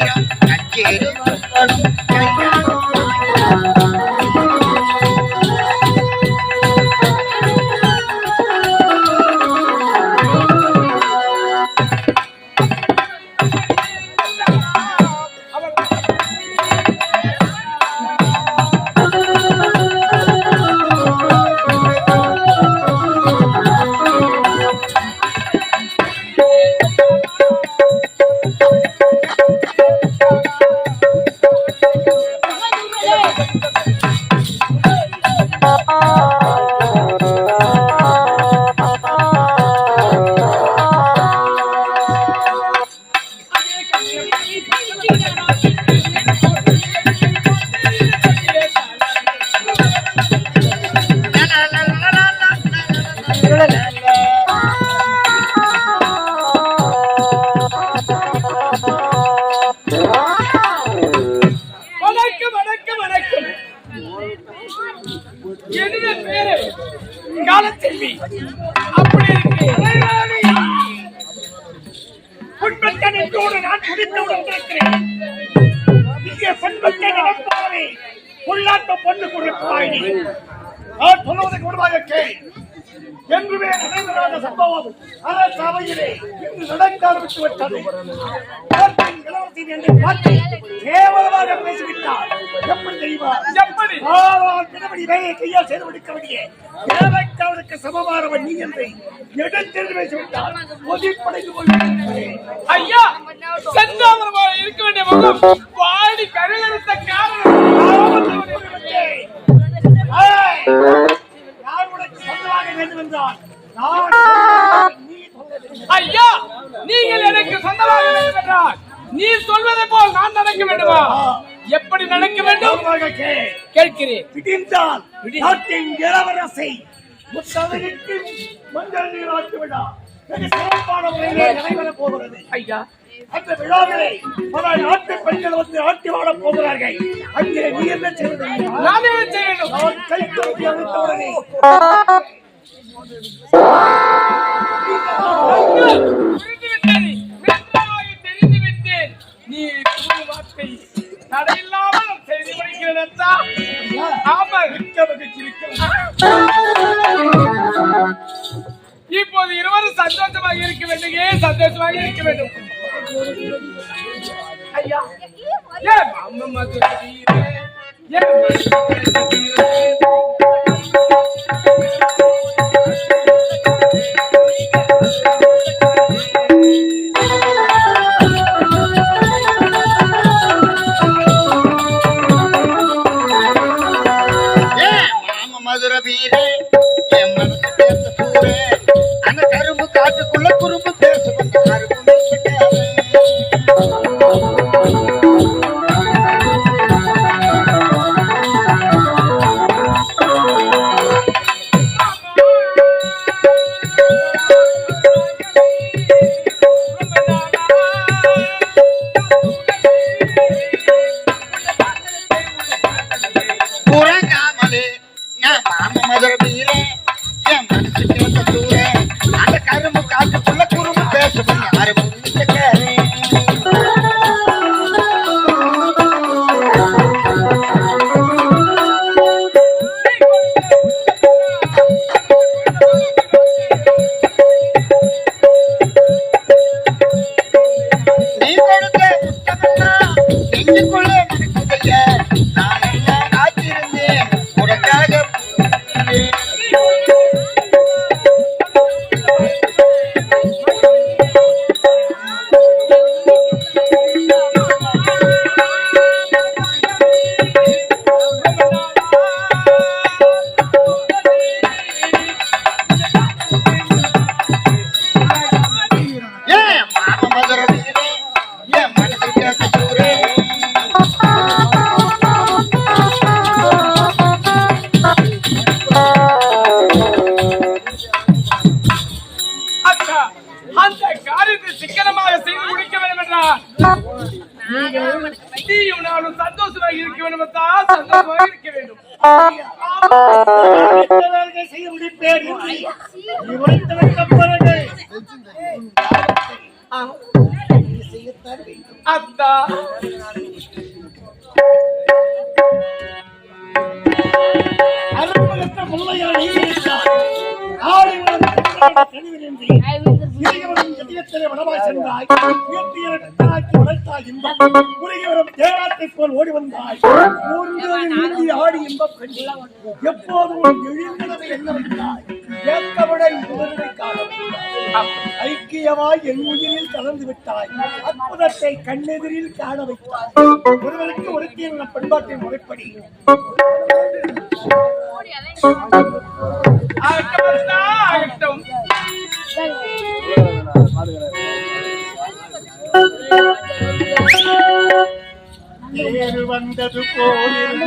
கச்சேரி அப்படி இருக்கு. புண்பத்தன் நான் துடித்தவுடன் இருக்கிறேன் இங்கே புண்பத்தன் நடப்பாவே புல்லாட்ட பொண்ணு கொடுப்பாய் நீ. நான் சொல்லுவதை கொடுவாக கேள் என்றுமே நடைபெறாத சம்பவம் அரச சபையிலே இன்று நடக்க ஆரம்பித்து விட்டது இளவரசி என்று பார்த்து கேவலமாக பேசிவிட்டார். எப்படி தெரியுமா? எப்படி? தினமணி வேலையை கையால் செய்து முடிக்க வேண்டிய தேவைக்கு அவருக்கு சமமானவன் நீ என்று எடுத்தெறிந்து பேசிவிட்டார். கொதிப்படைந்து கொண்டிருக்கிறேன் ஐயா செந்தாமரமாக இருக்க வேண்டிய முகம் வாடி கருகருத்த காரணம் வேண்டும் என்றால் ஐயா நீங்கள் எனக்கு சொந்தமாக வேண்டும் என்றால் நீ சொல்வதை போல் நான் நடக்க வேண்டுமா? எப்படி நடக்க வேண்டும்? கேட்கிறேன். பிடிந்தால் நாட்டின் இளவரசை முத்தவனுக்கு மஞ்சள் நீராட்டு விழா சிறப்பான முறையிலே நடைபெறப் போகிறது. ஐயா. அந்த விழாவிலே பல நாட்டு பெண்கள் வந்து ஆட்டி வாழப் போகிறார்கள். அங்கே நீ என்ன செய்வது? நான் என்ன செய்யணும் நான் நீ வார்த்தை தடையில்லாமல் செய்து முடிக்கிறேன் ஆமா இப்போது இருவரும் சந்தோஷமாக இருக்க வேண்டும். ஏன் சந்தோஷமாக இருக்க வேண்டும்? ஐயா ஏன் அம்மா மதுரை ஏன் காட்டுக்குள்ள குறும்பு நீயும் நானும் சந்தோஷமாக இருக்க வேண்டும் சந்தோஷமாக வேண்டும். செய்ய முடிப்பேன் அத்தா. போல் ஓடி வந்தாய். ஆடி இன்பம் கண்டாய். எப்போது காண ஐக்கியமாய் என் உயிரில் கலந்து விட்டாய் அற்புதத்தை கண்ணெதிரில் காண வைத்தாய் ஒருவருக்கு ஒருத்தி என்ற பண்பாட்டின் முறைப்படி ஆகட்டும். வந்தது போல்